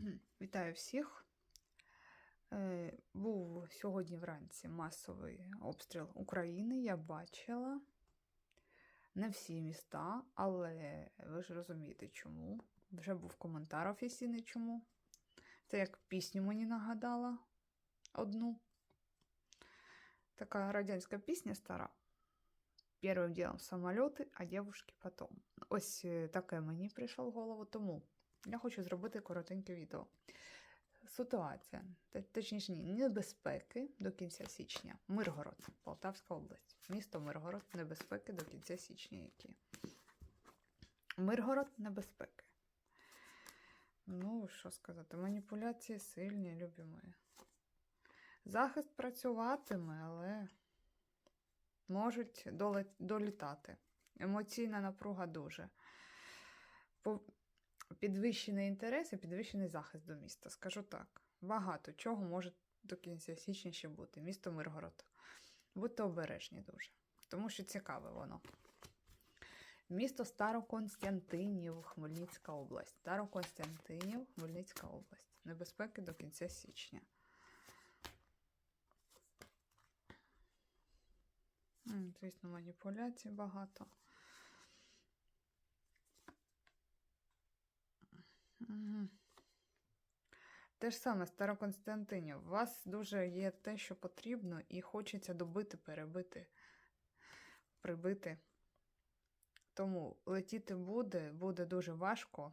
Вітаю всіх. Е, Був сьогодні вранці масовий обстріл України. Я бачила не всі міста, але ви ж розумієте, чому. Вже був коментар офіційний чому. Це як пісню мені нагадала одну. Така радянська пісня стара. Первым делом самоліти, а дівушки потом. Ось е, таке мені прийшло в голову, тому я хочу зробити коротеньке відео. Ситуація, точніше, ні, небезпеки до кінця січня. Миргород, Полтавська область. Місто Миргород, небезпеки до кінця січня. Які? Миргород небезпеки. Ну, що сказати, маніпуляції сильні, любі. Захист працюватиме, але можуть долітати. Емоційна напруга дуже. Підвищений інтерес і підвищений захист до міста. Скажу так. Багато чого може до кінця січня ще бути. Місто Миргород. Будьте обережні дуже. Тому що цікаве воно. Місто Староконстантинів, Хмельницька область. Староконстантинів, Хмельницька область. Небезпеки до кінця січня. Звісно, маніпуляцій багато. Те ж саме, Староконстантинів. У вас дуже є те, що потрібно, і хочеться добити, перебити, прибити. Тому летіти буде, буде дуже важко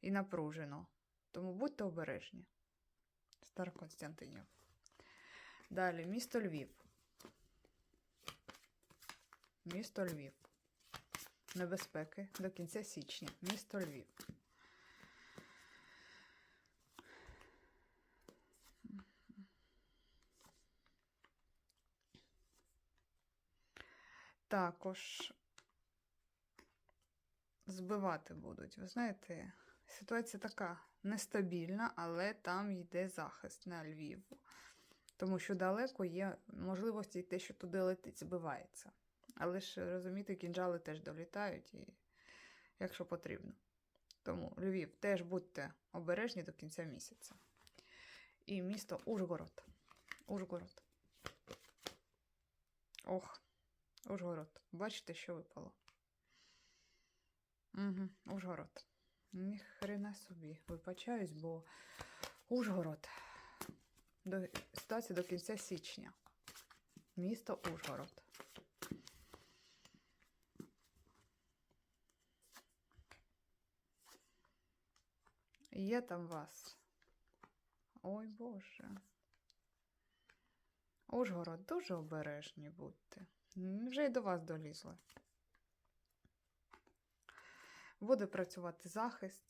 і напружено. Тому будьте обережні. Староконстантинів. Далі, місто Львів. Місто Львів. Небезпеки до кінця січня. Місто Львів. Також збивати будуть. Ви знаєте, ситуація така нестабільна, але там йде захист на Львів. Тому що далеко є можливості те, що туди летить, збивається. Але ж розумієте, кінжали теж долітають, і якщо потрібно. Тому Львів теж будьте обережні до кінця місяця. І місто Ужгород. Ужгород. Ох, Ужгород. Бачите, що випало? Угу, Ужгород. Ніхрена собі. Вибачаюсь, бо Ужгород. До, ситуація до кінця січня. Місто Ужгород. Є там вас. Ой Боже. Ужгород, дуже обережні будьте. Вже й до вас долізли. Буде працювати захист,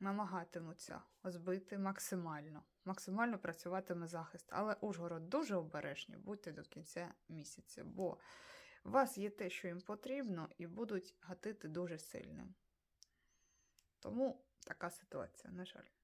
намагатимуться збити максимально. Максимально працюватиме захист. Але Ужгород дуже обережні, будьте до кінця місяця, бо у вас є те, що їм потрібно, і будуть гатити дуже сильно. Тому така ситуація, на жаль.